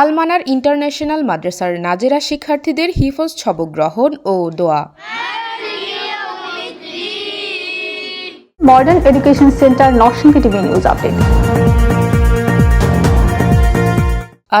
আলমানার international মাদ্রাসার নাজেরা শিক্ষার্থীদের হিফজ ছবক গ্রহণ ও দোয়া। Modern education centre Narsingha TV news update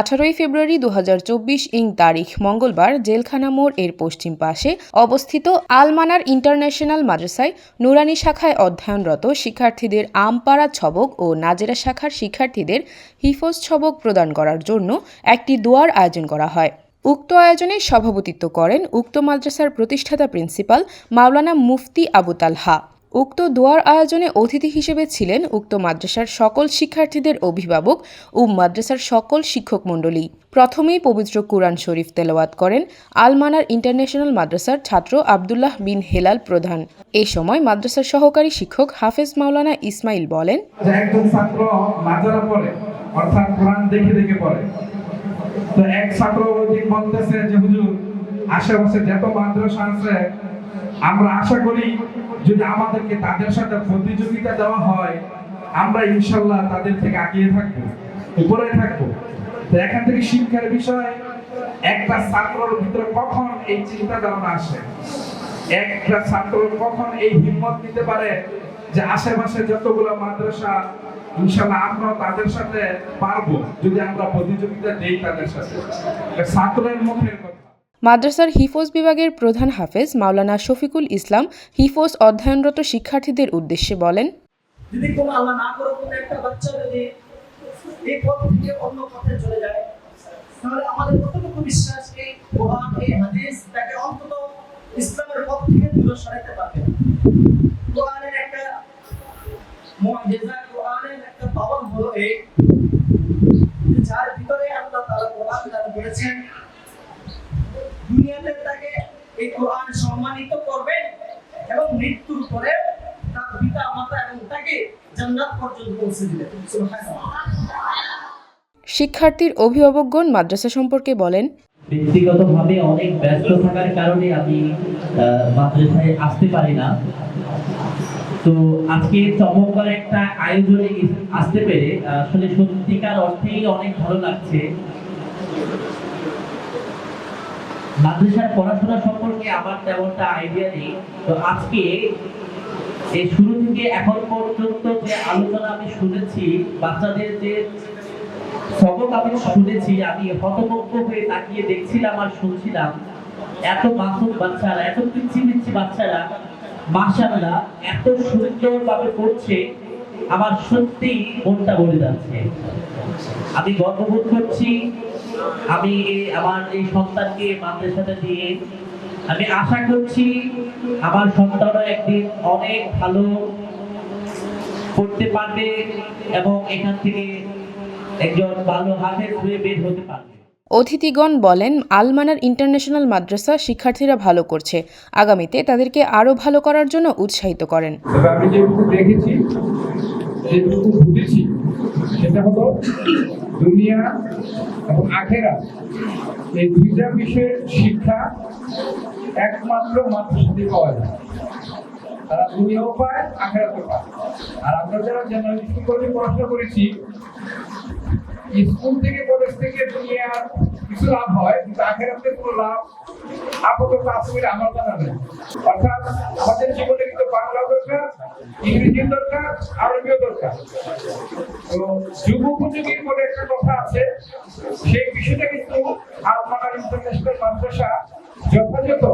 আঠারোই ফেব্রুয়ারি দু হাজার চব্বিশ ইং তারিখ, মঙ্গলবার জেলখানা মোড় এর পশ্চিম পাশে অবস্থিত আলমানার ইন্টারন্যাশনাল মাদ্রাসায় নুরানি শাখায় অধ্যয়নরত শিক্ষার্থীদের আমপাড়া ছবক ও নাজেরা শাখার শিক্ষার্থীদের হিফজ ছবক প্রদান করার জন্য একটি দোয়ার আয়োজন করা হয়। উক্ত আয়োজনে সভাপতিত্ব করেন উক্ত মাদ্রাসার প্রতিষ্ঠাতা প্রিন্সিপাল মাওলানা মুফতি আবু তালহা। উক্ত দোয়ার আয়োজনে অতিথি হিসেবে ছিলেন উক্ত মাদ্রাসার সকল শিক্ষার্থীদের অভিভাবক ও মাদ্রাসার সকল শিক্ষক মণ্ডলী। প্রথমেই পবিত্র কুরআন শরীফ তেলাওয়াত করেন আলমানার ইন্টারন্যাশনাল মাদ্রাসার ছাত্র আবদুল্লাহ বিন হেলাল প্রধান। এ সময় মাদ্রাসার সহকারী শিক্ষক হাফেজ মাওলানা ইসমাইল বলেন আশেপাশে যত মাদ্রাসা আছে, আমরা আশা করি যদি আমাদেরকে তাদের সাথে প্রতিযোগিতা দেওয়া হয়, আমরা ইনশাল্লাহ তাদের থেকে আগিয়ে থাকব, উপরে থাকব। তো এখান থেকে শিক্ষার বিষয়, একটা ছাত্রের ভিতরে কখন এই চিন্তা ধারণা আসে? একটা ছাত্র কখন এই হিম্মত নিতে পারে যে আশেপাশে যতগুলো মাদ্রাসা, ইনশাল্লাহ আমরা তাদের সাথে পারব, যদি আমরা প্রতিযোগিতা দেই তাদের সাথে। ছাত্রের মুখের কথা। মাদ্রাসার হিফোজ বিভাগের প্রধান হাফেজ মাওলানা শফিকুল ইসলাম হিফোজ অধ্যয়নরত শিক্ষার্থীদের উদ্দেশ্যে বলেন, যদি কোনো আল্লাহ না কোনো একটা বাচ্চা যদি এই পথ থেকে অন্য পথে চলে যায়, তাহলে আমাদের কতটুকু বিশ্বাস এই কোরআন, এই হাদিস, তাকে অন্তত ইসলামের পথ থেকে দূরে পারবে? কোরআনের একটা মুআজিজা কোরআনের একটা পাওয়ার হলো এই যার ভিতরে আল্লাহ তাআলা কোরআন দান করেছেন দুনিয়াতে তাকে এই কোরআন সম্মানিত করবে এবং মৃত্যুর পরে তার পিতা মাতা এবং তাকে জান্নাত পর্যন্ত পৌঁছে দিবে শিক্ষার্থীর অভিভাবকগণ মাদ্রাসা সম্পর্কে বলেন ব্যক্তিগতভাবে অনেক ব্যস্ত থাকার কারণে আমি মাদ্রাসায় আসতে পারি না। তো আজকে চমৎকার একটা আয়োজনে আসতে পেরে আসলে সত্যিকার অর্থেই অনেক ভালো লাগছে। মাদ্রাসার পড়াশোনা সম্পর্কে আমার তেমনটা আইডিয়া নেই। তো আজকে এই শুরু থেকে এখন পর্যন্ত যে আলোচনা আমি শুনেছি, বাচ্চাদের যে সবক আমি শুনেছি, আমি হতভম্ব হয়ে তাকিয়ে দেখছিলাম আর শুনছিলাম, এত মাসুম বাচ্চারা, এত পিচ্ছি পিচ্ছি বাচ্চারা, মাশাআল্লাহ, এত সুন্দরভাবে পড়ছে। আমার সত্যি মনটা বলে যাচ্ছে। আমি গর্ববোধ করছি আমি আমার এই সন্তানকে মাদ্রাসাতে দিয়ে আমি আশা করছি আমার সন্তানও একদিন অনেক ভালো পড়তে পারবে এবং এখান থেকে একজন ভালো হাফেজ হয়ে বের হতে পারবে। অতিথিগণ বলেন আলমানার ইন্টারন্যাশনাল মাদ্রাসা শিক্ষার্থীরা ভালো করছে। আগামীতে তাদেরকে আরও ভালো করার জন্য উৎসাহিত করেন। আমি দেখেছি যেটুকু বুঝেছি সেটা হলো দুনিয়া এবং আখেরা। এই দুইটা বিষয়ের শিক্ষা একমাত্র থেকে পাওয়া যায়। তারা দুনিয়াও পায় আখেরাতে পায়। আর আমরা যারা স্কুল কলেজে পড়াশোনা করেছি, স্কুল থেকে কলেজ থেকে দুনিয়ার কিছু লাভ হয়, কিন্তু আখেরাতে কোনো লাভ আপাতত আছে বলে আমার জানা নেই। অর্থাৎ আমাদের জীবনে কিন্তু বাংলা দরকার ইংরেজিও দরকার, আরবিও দরকার। তো যুগ বলে একটা কথা আছে, সেই বিষয়টা কিন্তু আলমানা ইন্টারন্যাশনাল মাদ্রাসা যথাযথ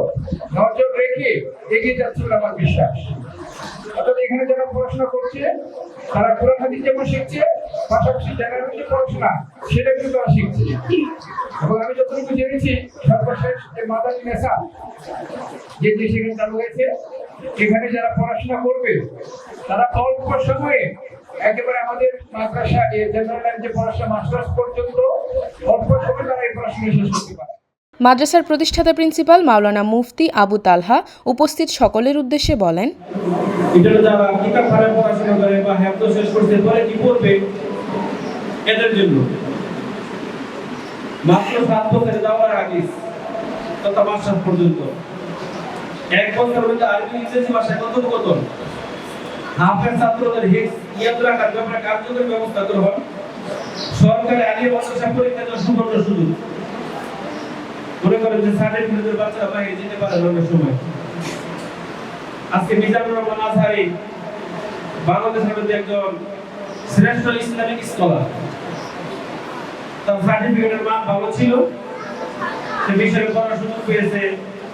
নজর রেখে এগিয়ে যাচ্ছে বলে আমার বিশ্বাস। অর্থাৎ এখানে যারা পড়াশোনা করছে, তারা কোরআন হাদিস যেমন শিখছে, পাশাপাশি জেনারেল যে পড়াশোনা, সেটা কিন্তু তারা শিখছে। এবং আমি যতটুকু জেনেছি, সর্বশেষ যে মাদানী নেশা যে যে সেখানে চালু হয়েছে এখানে যারা পড়াশোনা করবে তারা অল্প সময়ে একেবারে আমাদের মাদ্রাসা জেনারেল যে পড়াশোনা মাস্টার্স পর্যন্ত অল্প সময়ে তারা এই পড়াশোনা শেষ করতে পারে। মাদ্রাসার প্রতিষ্ঠাতা প্রিন্সিপাল মাওলানা মুফতি আবু তালহা উপস্থিত সকলের উদ্দেশ্যে বলেন এটা যারা কিতাব খানে পড়াশোনা করে বা হ্যাপ্ত শেষ করতে পরে কি করবে এদের জন্য? মাত্র সাত বছরে যাওয়ার আগে তথা মাস্টার পর্যন্ত। এক বছর মধ্যে আরবি ইংরেজি ভাষায় কত হাফের ছাত্রদের হিক্স ইয়াদ রাখার কার্যকর ব্যবস্থা গ্রহণ সরকারি আলিয়া মাদ্রাসা পরীক্ষা মনে করেন যে সার্টিফিকেটের বাচ্চারা বাইরে যেতে পারে অনেক সময়। আজকে মিজানুর রহমান আজহারি বাংলাদেশের মধ্যে একজন শ্রেষ্ঠ ইসলামিক স্কলার। তার সার্টিফিকেটের মান ভালো ছিল। সে বিষয়ে পড়ার সুযোগ পেয়েছে।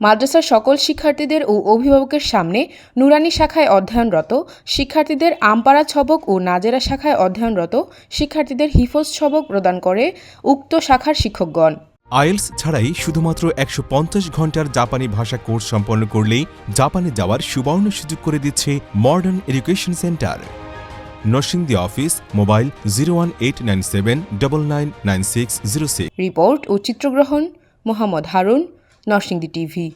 মাদ্রাসার সকল শিক্ষার্থীদের ও অভিভাবকের সামনে নুরানি শাখায় অধ্যয়নরত শিক্ষার্থীদের আমপাড়া ছবক ও নাজেরা শাখায় অধ্যয়নরত শিক্ষার্থীদের হিফজ ছবক প্রদান করে উক্ত শাখার শিক্ষকগণ। আইএলস ছাড়াই শুধুমাত্র একশো পঞ্চাশ ঘণ্টার জাপানি ভাষা কোর্স সম্পন্ন করলেই জাপানে যাওয়ার সুবর্ণ সুযোগ করে দিচ্ছে modern education centre. Narsingdi office mobile zero one eight nine seven double nine nine six zero six. Report ও চিত্রগ্রহণ মোহাম্মদ হারুন। নরসিংদী টিভি